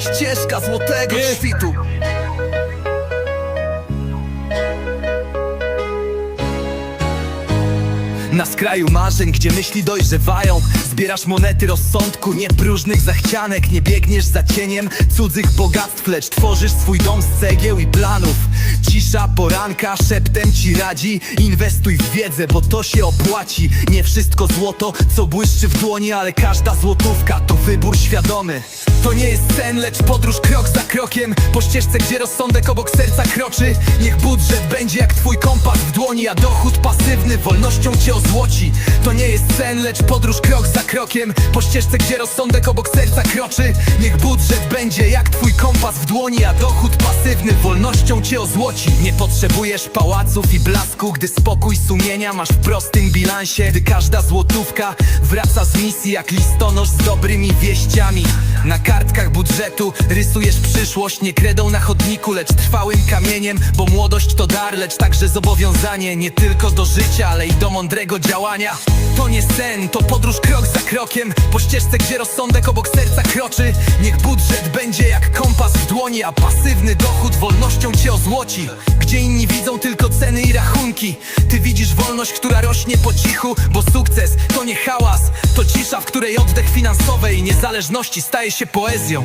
Ścieżka złotego Nie. świtu. Na skraju marzeń, gdzie myśli dojrzewają. Zbierasz monety rozsądku, nie próżnych zachcianek. Nie biegniesz za cieniem cudzych bogactw Lecz tworzysz swój dom z cegieł i planów Cisza poranka szeptem ci radzi. Inwestuj w wiedzę, bo to się opłaci. Nie wszystko złoto, co błyszczy w dłoni Ale każda złotówka to wybór świadomy. To nie jest sen, lecz podróż krok za krokiem. Po ścieżce, gdzie rozsądek obok serca kroczy. Niech budżet będzie jak twój kompas w dłoni A dochód pasywny wolnością cię ozłoci. To nie jest sen, lecz podróż krok za krokiem. Po ścieżce, gdzie rozsądek obok serca kroczy. Niech budżet będzie jak twój kompas w dłoni A dochód pasywny wolnością cię ozłoci Nie potrzebujesz pałaców i blasku Gdy spokój sumienia masz w prostym bilansie. Gdy każda złotówka wraca z misji Jak listonosz z dobrymi wieściami. Na kartkach budżetu rysujesz przyszłość Nie kredą na chodniku, lecz trwałym kamieniem Bo młodość to dar, lecz także zobowiązanie. Nie tylko do życia, ale i do mądrego działania To nie sen, to podróż krok za krokiem. Po ścieżce, gdzie rozsądek obok serca kroczy. Niech budżet będzie jak kompas w dłoni A pasywny dochód wolnością cię ozłoci. Gdzie inni widzą tylko ceny i rachunki. Ty widzisz wolność, która rośnie po cichu Bo sukces to nie hałas, to cisza W której oddech finansowej niezależności staje się poezją